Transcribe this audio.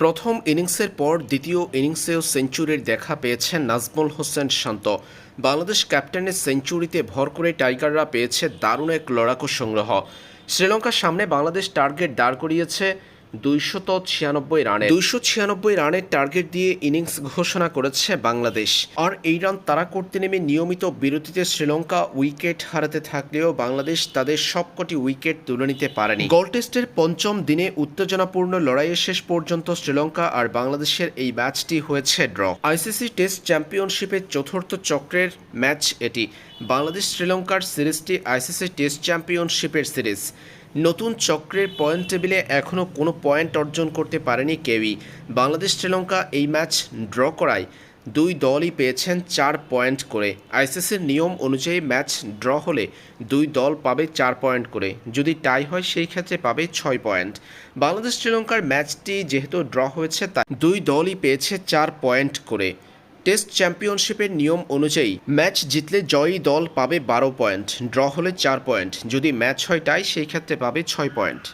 প্রথম ইনিংসের পর দ্বিতীয় ইনিংসেও সেঞ্চুরির দেখা পেয়েছেন নাজমুল হোসেন শান্ত। বাংলাদেশ ক্যাপ্টেনের সেঞ্চুরিতে ভর করে টাইগাররা পেয়েছে দারুণ এক লড়াকু সংগ্রহ। শ্রীলঙ্কার সামনে বাংলাদেশ টার্গেট দাঁড় করিয়েছে দুইশত ছিয়ানব্বই রানে। দুইশো ছিয়ানব্বই রানের টার্গেট দিয়ে ইনিংস ঘোষণা করেছে বাংলাদেশ। আর এই রান তারা করতে নেমে নিয়মিত বিরতিতে শ্রীলঙ্কা উইকেট হারাতে থাকলেও বাংলাদেশ তাদের সবকটি উইকেট তুলে নিতে পারেনি। গোল টেস্টের পঞ্চম দিনে উত্তেজনাপূর্ণ লড়াইয়ে শেষ পর্যন্ত শ্রীলঙ্কা আর বাংলাদেশের এই ম্যাচটি হয়েছে ড্র। আইসিসি টেস্ট চ্যাম্পিয়নশিপের চতুর্থ চক্রের ম্যাচ এটি। বাংলাদেশ শ্রীলঙ্কার সিরিজটি আইসিসি টেস্ট চ্যাম্পিয়নশিপের সিরিজ। নতুন চক্রের পয়েন্ট টেবিলে এখনও কোনো পয়েন্ট অর্জন করতে পারেনি কেউই। বাংলাদেশ শ্রীলঙ্কা এই ম্যাচ ড্র করায় দুই দলই পেয়েছেন চার পয়েন্ট করে। আইসিসির নিয়ম অনুযায়ী ম্যাচ ড্র হলে দুই দল পাবে চার পয়েন্ট করে। যদি টাই হয়, সেই ক্ষেত্রে পাবে ছয় পয়েন্ট বাংলাদেশ শ্রীলঙ্কার ম্যাচটি যেহেতু ড্র হয়েছে, তাই দুই দলই পেয়েছে চার পয়েন্ট করে। টেস্ট চ্যাম্পিয়নশিপের নিয়ম অনুযায়ী ম্যাচ জিতলে জয়ী দল পাবে বারো পয়েন্ট, ড্র হলে চার পয়েন্ট। যদি ম্যাচ হয় টাই, সেই ক্ষেত্রে পাবে ছয় পয়েন্ট।